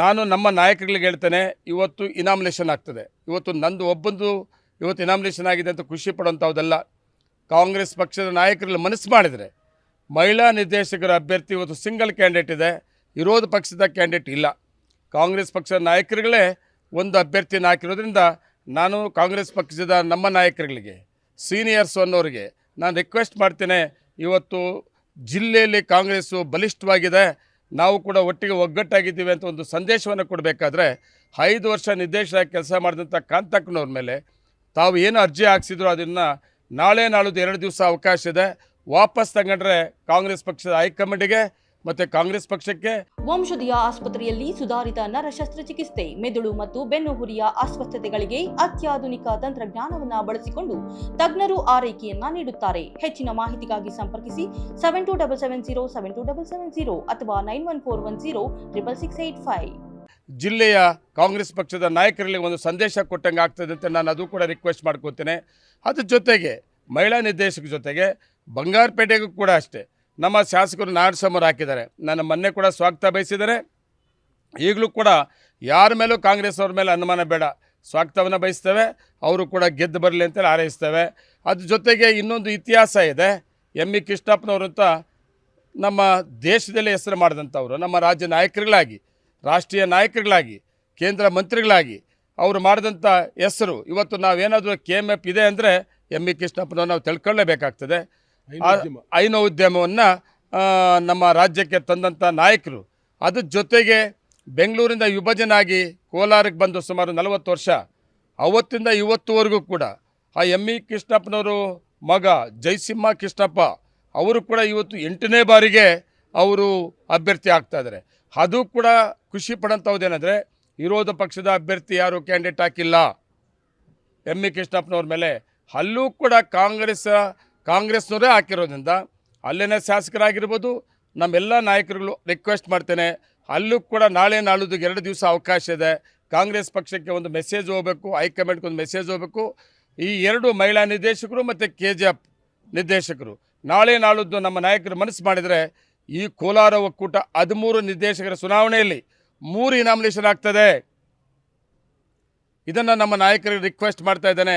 ನಾನು ನಮ್ಮ ನಾಯಕರುಗಳಿಗೆ ಹೇಳ್ತೇನೆ, ಇವತ್ತು ಇನಾಮಿನೇಷನ್ ಆಗ್ತದೆ. ಇವತ್ತು ನಂದು ಒಬ್ಬಂದು ಇವತ್ತು ಇನಾಮಿನೇಷನ್ ಆಗಿದೆ ಅಂತ ಖುಷಿ ಕಾಂಗ್ರೆಸ್ ಪಕ್ಷದ ನಾಯಕರಲ್ಲಿ ಮನಸ್ಸು ಮಾಡಿದರೆ, ಮಹಿಳಾ ನಿರ್ದೇಶಕರ ಅಭ್ಯರ್ಥಿ ಇವತ್ತು ಸಿಂಗಲ್ ಕ್ಯಾಂಡಿಡೇಟ್ ಇದೆ, ವಿರೋಧ ಪಕ್ಷದ ಕ್ಯಾಂಡಿಡೇಟ್ ಇಲ್ಲ. ಕಾಂಗ್ರೆಸ್ ಪಕ್ಷದ ನಾಯಕರುಗಳೇ ಒಂದು ಅಭ್ಯರ್ಥಿಯನ್ನು ಹಾಕಿರೋದ್ರಿಂದ ನಾನು ಕಾಂಗ್ರೆಸ್ ಪಕ್ಷದ ನಮ್ಮ ನಾಯಕರುಗಳಿಗೆ ಸೀನಿಯರ್ಸ್ ಅನ್ನೋರಿಗೆ ನಾನು ರಿಕ್ವೆಸ್ಟ್ ಮಾಡ್ತೇನೆ, ಇವತ್ತು ಜಿಲ್ಲೆಯಲ್ಲಿ ಕಾಂಗ್ರೆಸ್ಸು ಬಲಿಷ್ಠವಾಗಿದೆ ನಾವು ಕೂಡ ಒಟ್ಟಿಗೆ ಒಗ್ಗಟ್ಟಾಗಿದ್ದೀವಿ ಅಂತ ಒಂದು ಸಂದೇಶವನ್ನು ಕೊಡಬೇಕಾದ್ರೆ ಐದು ವರ್ಷ ನಿರ್ದೇಶಕ ಕೆಲಸ ಮಾಡಿದಂಥ ಕಾಂತಕ್ಕನವ್ರ ಮೇಲೆ ತಾವು ಏನು ಅರ್ಜಿ ಹಾಕ್ಸಿದ್ರು ಅದನ್ನು ನಾಳೆ ನಾಳೆದು ಎರಡು ದಿವಸ ಅವಕಾಶ ಇದೆ. ವಾಪಸ್ ತಗೊಂಡ್ರೆ ಕಾಂಗ್ರೆಸ್ ಪಕ್ಷದ ಹೈಕಮಾಂಡಿಗೆ ಮತ್ತು ಕಾಂಗ್ರೆಸ್ ಪಕ್ಷಕ್ಕೆ? ವಂಶದಿಯ ಆಸ್ಪತ್ರೆಯಲ್ಲಿ ಸುಧಾರಿತ ನರ ಶಸ್ತ್ರಚಿಕಿತ್ಸೆ ಮೆದುಳು ಮತ್ತು ಬೆನ್ನುಹುರಿಯ ಅಸ್ವಸ್ಥತೆಗಳಿಗೆ ಅತ್ಯಾಧುನಿಕ ತಂತ್ರಜ್ಞಾನವನ್ನು ಬಳಸಿಕೊಂಡು ತಜ್ಞರು ಆರೈಕೆಯನ್ನ ನೀಡುತ್ತಾರೆ. ಹೆಚ್ಚಿನ ಮಾಹಿತಿಗಾಗಿ ಸಂಪರ್ಕಿಸಿ seven two double seven zero seven two double seven zero ಅಥವಾ nine one four one zero triple six eight five ಜಿಲ್ಲೆಯ ಕಾಂಗ್ರೆಸ್ ಪಕ್ಷದ ನಾಯಕರಲ್ಲಿ ಒಂದು ಸಂದೇಶ ಕೊಟ್ಟಂಗೆ ಆಗ್ತದೆ ಅಂತ ನಾನು ಅದು ಕೂಡ ರಿಕ್ವೆಸ್ಟ್ ಮಾಡ್ಕೋತೇನೆ ಅದ್ರ ಜೊತೆಗೆ ಮಹಿಳಾ ನಿರ್ದೇಶಕ ಜೊತೆಗೆ ಬಂಗಾರಪೇಟೆಗೂ ಕೂಡ ಅಷ್ಟೇ. ನಮ್ಮ ಶಾಸಕರು ನಾಡಸಮರು ಹಾಕಿದ್ದಾರೆ. ನನ್ನ ಮೊನ್ನೆ ಕೂಡ ಸ್ವಾಗತ ಬಯಸಿದ್ದಾರೆ. ಈಗಲೂ ಕೂಡ ಯಾರ ಮೇಲೂ ಕಾಂಗ್ರೆಸ್ ಅವ್ರ ಮೇಲೆ ಅನುಮಾನ ಬೇಡ. ಸ್ವಾಗತವನ್ನು ಬಯಸ್ತೇವೆ. ಅವರು ಕೂಡ ಗೆದ್ದು ಬರಲಿ ಅಂತೇಳಿ ಹಾರೈಸ್ತೇವೆ. ಅದ್ರ ಜೊತೆಗೆ ಇನ್ನೊಂದು ಇತಿಹಾಸ ಇದೆ. ಎಂ ಇ ಕೃಷ್ಣಪ್ಪನವರು ಅಂತ ನಮ್ಮ ದೇಶದಲ್ಲಿ ಹೆಸರು ಮಾಡಿದಂಥವ್ರು, ನಮ್ಮ ರಾಜ್ಯ ನಾಯಕರುಗಳಾಗಿ, ರಾಷ್ಟ್ರೀಯ ನಾಯಕರುಗಳಾಗಿ, ಕೇಂದ್ರ ಮಂತ್ರಿಗಳಾಗಿ ಅವರು ಮಾಡಿದಂಥ ಹೆಸರು. ಇವತ್ತು ನಾವೇನಾದರೂ ಕೆ ಎಂ ಎಫ್ ಇದೆ ಅಂದರೆ ಎಂ ಇ ಕೃಷ್ಣಪ್ಪನವ್ರು ನಾವು ತಿಳ್ಕೊಳ್ಳೇಬೇಕಾಗ್ತದೆ. ಐನ ಉದ್ಯಮವನ್ನು ನಮ್ಮ ರಾಜ್ಯಕ್ಕೆ ತಂದಂಥ ನಾಯಕರು. ಅದ್ರ ಜೊತೆಗೆ ಬೆಂಗಳೂರಿಂದ ವಿಭಜನಾಗಿ ಕೋಲಾರಕ್ಕೆ ಬಂದು ಸುಮಾರು ನಲವತ್ತು ವರ್ಷ ಅವತ್ತಿಂದ ಇವತ್ತುವರೆಗೂ ಕೂಡ ಆ ಎಂ ಇ ಕೃಷ್ಣಪ್ಪನವರು ಮಗ ಜಯಸಿಂಹ ಕೃಷ್ಣಪ್ಪ ಅವರು ಕೂಡ ಇವತ್ತು ಎಂಟನೇ ಬಾರಿಗೆ ಅವರು ಅಭ್ಯರ್ಥಿ ಆಗ್ತಾ ಇದ್ದಾರೆ. ಅದು ಕೂಡ ಖುಷಿ ಪಡೋಂಥದ್ದೇನೆಂದರೆ ವಿರೋಧ ಪಕ್ಷದ ಅಭ್ಯರ್ಥಿ ಯಾರು ಕ್ಯಾಂಡಿಡೇಟ್ ಹಾಕಿಲ್ಲ. ಎಂ ಇ ಕೃಷ್ಣಪ್ಪನವ್ರ ಮೇಲೆ ಅಲ್ಲೂ ಕೂಡ ಕಾಂಗ್ರೆಸ್ ಕಾಂಗ್ರೆಸ್ನವರೇ ಹಾಕಿರೋದ್ರಿಂದ ಅಲ್ಲಿನ ಶಾಸಕರಾಗಿರ್ಬೋದು, ನಮ್ಮೆಲ್ಲ ನಾಯಕರುಗಳು ರಿಕ್ವೆಸ್ಟ್ ಮಾಡ್ತೇನೆ. ಅಲ್ಲೂ ಕೂಡ ನಾಳೆ ನಾಳಿದ್ದು ಎರಡು ದಿವಸ ಅವಕಾಶ ಇದೆ. ಕಾಂಗ್ರೆಸ್ ಪಕ್ಷಕ್ಕೆ ಒಂದು ಮೆಸೇಜ್ ಹೋಗಬೇಕು, ಹೈಕಮಾಂಡ್ಗೆ ಒಂದು ಮೆಸೇಜ್ ಹೋಗಬೇಕು. ಈ ಎರಡು ಮಹಿಳಾ ನಿರ್ದೇಶಕರು ಮತ್ತು ಕೆ ಜಿ ಎಫ್ ನಿರ್ದೇಶಕರು. ನಾಳೆ ನಾಳಿದ್ದು ನಮ್ಮ ನಾಯಕರು ಮನಸ್ಸು ಮಾಡಿದರೆ ಈ ಕೋಲಾರ ಒಕ್ಕೂಟ ಹದಿಮೂರು ನಿರ್ದೇಶಕರ ಚುನಾವಣೆಯಲ್ಲಿ ಮೂರು ಇನಾಮಿನೇಷನ್ ಆಗ್ತದೆ. ಇದನ್ನು ನಮ್ಮ ನಾಯಕರಿಗೆ ರಿಕ್ವೆಸ್ಟ್ ಮಾಡ್ತಾ ಇದ್ದೇನೆ.